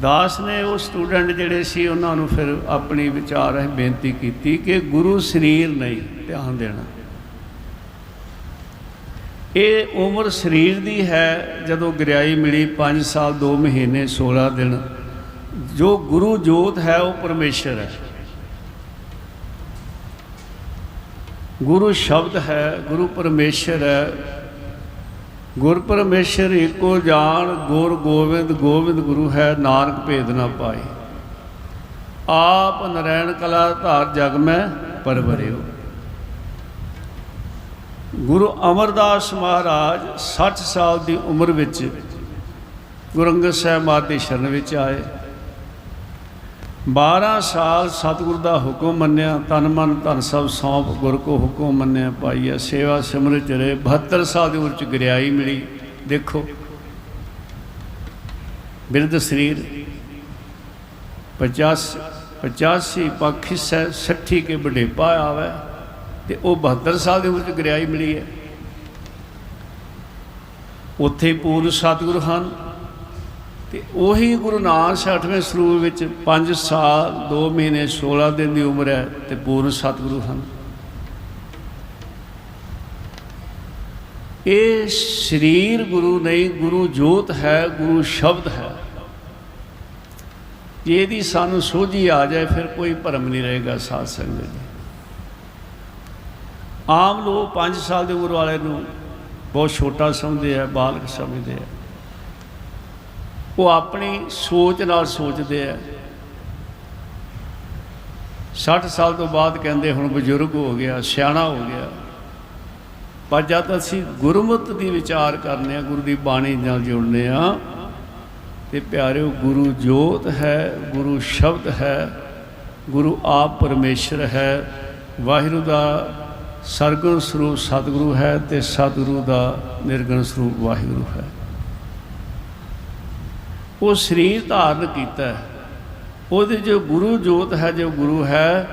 ਦਾਸ ਨੇ ਉਹ ਸਟੂਡੈਂਟ ਜਿਹੜੇ ਸੀ, ਉਹਨਾਂ ਨੂੰ ਫਿਰ ਆਪਣੀ ਵਿਚਾਰ ਹੈ ਬੇਨਤੀ ਕੀਤੀ ਕਿ ਗੁਰੂ ਸਰੀਰ ਨਹੀਂ ਧਿਆਨ ਦੇਣਾ। ਇਹ ਉਮਰ ਸਰੀਰ ਦੀ ਹੈ, ਜਦੋਂ ਗਰਿਆਈ ਮਿਲੀ 5 ਸਾਲ 2 ਮਹੀਨੇ 16 ਦਿਨ। ਜੋ ਗੁਰੂ ਜੋਤ ਹੈ, ਉਹ ਪਰਮੇਸ਼ਰ ਹੈ। ਗੁਰੂ ਸ਼ਬਦ ਹੈ, ਗੁਰੂ ਪਰਮੇਸ਼ਰ ਹੈ। ਗੁਰ ਪਰਮੇਸ਼ਰ ਏਕੋ ਜਾਣ, ਗੁਰ ਗੋਬਿੰਦ ਗੋਬਿੰਦ ਗੁਰੂ ਹੈ, ਨਾਨਕ ਭੇਦ ਨਾ ਪਾਏ। ਆਪ ਨਰੈਣ ਕਲਾ ਧਾਰ ਜਗ ਮੈਂ ਪਰਵਰਿਓ। ਗੁਰੂ ਅਮਰਦਾਸ ਮਹਾਰਾਜ 60 ਸਾਲ ਦੀ ਉਮਰ ਵਿੱਚ ਗੁਰੂ ਅੰਗਦ ਸਾਹਿਬ ਮਹਾਰਾਜ ਦੀ ਸ਼ਰਨ ਵਿੱਚ ਆਏ। 12 ਸਾਲ ਸਤਿਗੁਰ ਦਾ ਹੁਕਮ ਮੰਨਿਆ, ਤਨ ਮਨ ਧਨ ਸਭ ਸੌਂਪ, ਗੁਰ ਕੋ ਹੁਕਮ ਮੰਨਿਆ ਪਾਈਆ ਸੇਵਾ ਸਿਮਰਤ ਚ ਰਹੇ 72 ਸਾਲ ਦੀ ਉਮਰ ਚ ਗਰਿਆਈ ਮਿਲੀ। ਦੇਖੋ, ਬਿਰਧ ਸਰੀਰ 50 85 ਪੱਖ ਹਿੱਸਾ 60 ਕੇ ਬਡੇਪਾ ਆਵੇ ਤੇ ਉਹ 72 ਸਾਲ ਦੀ ਉਮਰ ਚ ਗਰਿਆਈ ਮਿਲੀ ਹੈ। ਉੱਥੇ ਪੂਰਨ ਸਤਿਗੁਰ ਹਨ ਤੇ ਉਹੀ ਗੁਰੂ ਨਾਨਕ 68ਵੇਂ ਸਰੂਪ ਵਿੱਚ 5 ਸਾਲ 2 ਮਹੀਨੇ 16 ਦਿਨ ਦੀ ਉਮਰ ਹੈ ਤੇ ਪੂਰਨ ਸਤਿਗੁਰੂ ਹਨ। ਇਹ ਸਰੀਰ ਗੁਰੂ ਨਹੀਂ, ਗੁਰੂ ਜੋਤ ਹੈ, ਗੁਰੂ ਸ਼ਬਦ ਹੈ। ਇਹਦੀ ਸਾਨੂੰ ਸੋਝੀ ਆ ਜਾਏ, ਫਿਰ ਕੋਈ ਭਰਮ ਨਹੀਂ ਰਹੇਗਾ ਸਾਧ ਸੰਗਤ ਜੀ ਆਮ ਲੋਕ 5 ਸਾਲ ਦੀ ਉਮਰ ਵਾਲੇ ਨੂੰ ਬਹੁਤ ਛੋਟਾ ਸਮਝਦੇ ਆ, ਬਾਲਕ ਸਮਝਦੇ ਆ। ਉਹ ਆਪਣੀ ਸੋਚ ਨਾਲ ਸੋਚਦੇ ਆ। 60 ਸਾਲ ਤੋਂ ਬਾਅਦ ਕਹਿੰਦੇ ਹੁਣ ਬਜ਼ੁਰਗ ਹੋ ਗਿਆ, ਸਿਆਣਾ ਹੋ ਗਿਆ। ਪਰ ਜਦ ਅਸੀਂ ਗੁਰਮਤਿ ਦੀ ਵਿਚਾਰ ਕਰਨੇ ਆ, ਗੁਰੂ ਦੀ ਬਾਣੀ ਨਾਲ ਜੁੜਨੇ ਆ, ਤੇ ਪਿਆਰਿਓ, ਗੁਰੂ ਜੋਤ ਹੈ, ਗੁਰੂ ਸ਼ਬਦ ਹੈ, ਗੁਰੂ ਆਪ ਪਰਮੇਸ਼ਰ ਹੈ, ਵਾਹਿਗੁਰੂ ਦਾ ਸਰਗੁਣ ਸਰੂਪ ਸਤਿਗੁਰੂ ਹੈ ਤੇ ਸਤਿਗੁਰੂ ਦਾ ਨਿਰਗੁਣ ਸਰੂਪ ਵਾਹਿਗੁਰੂ ਹੈ। ਉਹ ਸਰੀਰ ਧਾਰਨ ਕੀਤਾ। ਉਹਦੇ ਜੋ ਗੁਰੂ ਜੋਤ ਹੈ ਜੋ ਗੁਰੂ ਹੈ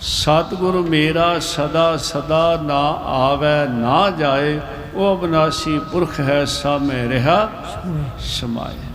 ਸਤਿਗੁਰ ਮੇਰਾ ਸਦਾ ਸਦਾ ਨਾ ਆਵੇ ਨਾ ਜਾਏ ਉਹ ਅਬਨਾਸੀ ਪੁਰਖ ਹੈ ਸਾਮੇ ਰਿਹਾ ਸਮਾਏ